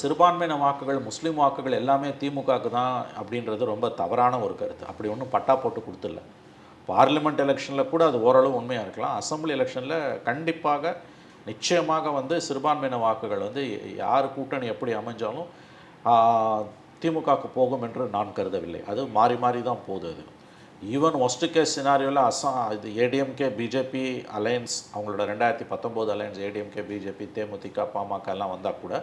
சிறுபான்மையின வாக்குகள் முஸ்லீம் வாக்குகள் எல்லாமே திமுகவுக்கு தான் அப்படின்றது ரொம்ப தவறான ஒரு கருத்து. அப்படி ஒன்றும் பட்டா போட்டு கொடுத்துடல. பார்லிமெண்ட் எலெக்ஷனில் கூட அது ஓரளவு உண்மையாக இருக்கலாம். அசம்பிளி எலெக்ஷனில் கண்டிப்பாக நிச்சயமாக வந்து சிறுபான்மையின வாக்குகள் வந்து யார் கூட்டணி எப்படி அமைஞ்சாலும் திமுகவுக்கு போகும் என்று நான் கருதவில்லை. அது மாறி மாறி தான் போகுது அது. ஈவன் ஒஸ்ட் கேஸ் சினாரியோவில் அசாம் இது ஏடிஎம்கே பிஜேபி அலையன்ஸ் அவங்களோட ரெண்டாயிரத்தி பத்தொம்போது அலையன்ஸ் ஏடிஎம்கே பிஜேபி தேமுதிக பாமக எல்லாம் வந்தால் கூட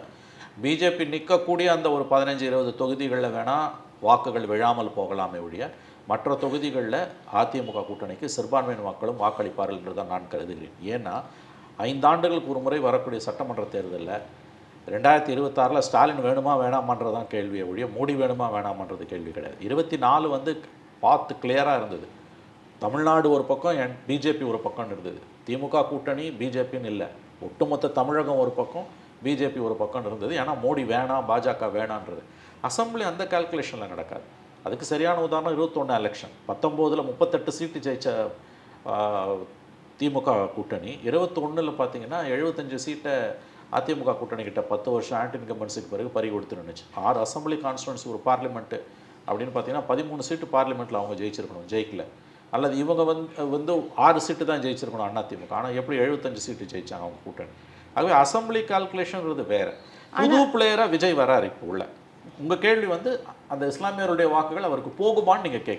பிஜேபி நிற்கக்கூடிய அந்த ஒரு பதினஞ்சு இருபது தொகுதிகளில் வேணால் வாக்குகள் விழாமல் போகலாமே ஒழிய மற்ற தொகுதிகளில் அதிமுக கூட்டணிக்கு சிறுபான்மையின மக்களும் வாக்களிப்பார்கள் என்று தான் நான் கருதுகிறேன். ஏன்னா ஐந்தாண்டுகளுக்கு ஒரு முறை வரக்கூடிய சட்டமன்ற தேர்தலில் ரெண்டாயிரத்தி இருபத்தாறில் ஸ்டாலின் வேணுமா வேணாமான்றதான் கேள்வியை ஒழிய மோடி வேணுமா வேணாமான்றது கேள்வி கிடையாது. இருபத்தி நாலு வந்து பார்த்து கிளியராக இருந்தது. தமிழ்நாடு ஒரு பக்கம் என் பிஜேபி ஒரு பக்கம் இருந்தது. திமுக கூட்டணி பிஜேபின்னு இல்லை. ஒட்டுமொத்த தமிழகம் ஒரு பக்கம் பிஜேபி ஒரு பக்கம் இருந்தது. ஏன்னா மோடி வேணாம் பாஜக வேணான்றது. அசம்பிளி அந்த கால்குலேஷனில் நடக்காது. அதுக்கு சரியான உதாரணம் இருபத்தொன்று எலெக்ஷன் பத்தொம்போதில் முப்பத்தெட்டு சீட்டு ஜெயிச்ச திமுக கூட்டணி. இருபத்தொன்னில் பார்த்தீங்கன்னா எழுபத்தஞ்சு சீட்டை அதிமுக கூட்டணி கிட்ட பத்து வருஷம் ஆன்டி இன்கம்பன்ஸுக்கு பிறகு பறி கொடுத்து நின்றுச்சு ஆறு அசம்பிளி கான்ஸ்டுவன்சி ஒரு பார்லிமெண்ட்டு அப்படின்னு பார்த்தீங்கன்னா பதிமூணு சீட்டு பார்லிமெண்ட்டில் அவங்க ஜெயிச்சிருக்கணும் ஜெயிக்கல. அல்லது இவங்க வந்து வந்து ஆறு சீட்டு தான் ஜெயிச்சிருக்கணும் அதிமுக ஆனால் எப்படி எழுபத்தஞ்சு சீட்டு ஜெயிச்சாங்க அவங்க கூட்டணி? ஆகவே அசம்பிளி கால்குலேஷன்ங்கிறது வேற. புது பிளேயராக விஜய் வராரு இப்போ உள்ள. உங்கள் கேள்வி வந்து அந்த இஸ்லாமியருடைய வாக்குகள் அவருக்கு போகுமான்னு நீங்கள் கேட்குறீங்க